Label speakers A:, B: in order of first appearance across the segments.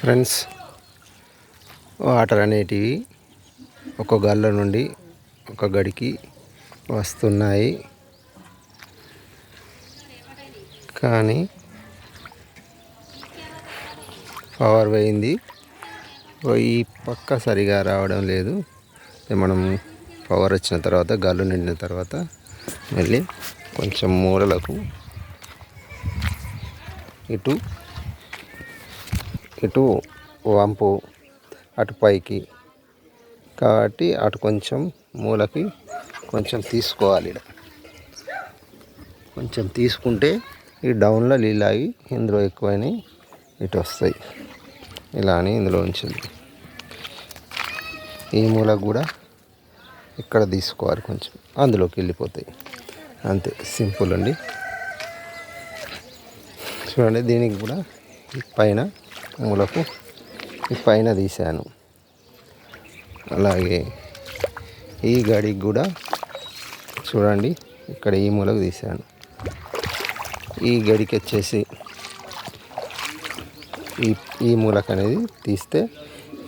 A: Friends water అనేటివి ఒక గల్ల నుండి ఒక గడికి వస్తున్నాయి. కానీ పవర్ పోయింది. ఈ పక్క సరిగా రావడం లేదు. మనం పవర్ వచ్చిన తర్వాత గల్లు నిండిన తర్వాత మళ్ళీ కొంచెం మూలలకు ఇటు ఇటు వంపు అటు పైకి. కాబట్టి అటు కొంచెం మూలకి కొంచెం తీసుకోవాలి కొంచెం తీసుకుంటే ఈ డౌన్లో నీళ్ళు ఆగి ఇందులో ఎక్కువైనాయి ఇటు వస్తాయి. ఇలా అని ఇందులో ఉంచింది. ఈ మూలకు కూడా ఇక్కడ తీసుకోవాలి కొంచెం. అందులోకి వెళ్ళిపోతాయి. అంతే. సింపుల్ అండి. చూడండి దీనికి కూడా పైన మూలకు ఈ పైన తీశాను. అలాగే ఈ గడికి కూడా చూడండి ఇక్కడ ఈ మూలకు తీశాను. ఈ గడికి వచ్చేసి ఈ ఈ మూలక అనేది తీస్తే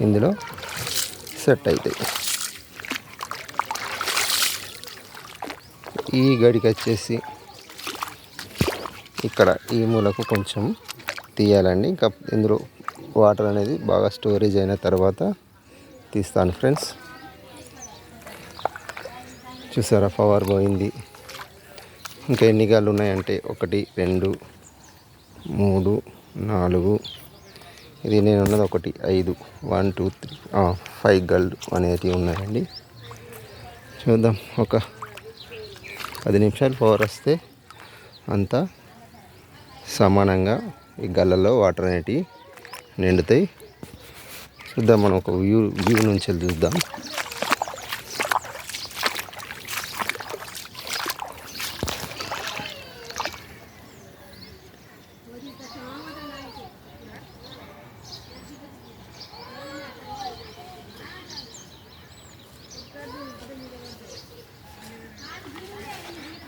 A: ఇందులో సెట్ అవుతాయి ఈ గడికి వచ్చేసి ఇక్కడ ఈ మూలకు కొంచెం తీయాలండి. ఇంకా ఇందులో వాటర్ అనేది బాగా స్టోరేజ్ అయిన తర్వాత తీస్తాను ఫ్రెండ్స్. చూసారా పవర్ పోయింది. ఇంకా ఎన్ని గాళ్ళు ఉన్నాయంటే ఒకటి రెండు మూడు నాలుగు. ఇది నేను ఉన్నది ఒకటి ఐదు వన్ టూ త్రీ ఫైవ్ గళ్ళు అనేటివి ఉన్నాయండి. చూద్దాం ఒక పది నిమిషాలు పవర్ వస్తే అంతా సమానంగా ఈ గల్లలో వాటర్ అనేటివి నిండుతాయి. చూద్దాం మనం ఒక వ్యూ వ్యూ నుంచి చూద్దాం.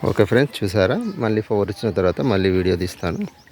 A: ఓకే ఫ్రెండ్స్ చూసారా? మళ్ళీ ఫోర్ వచ్చిన తర్వాత మళ్ళీ వీడియో తీస్తాను.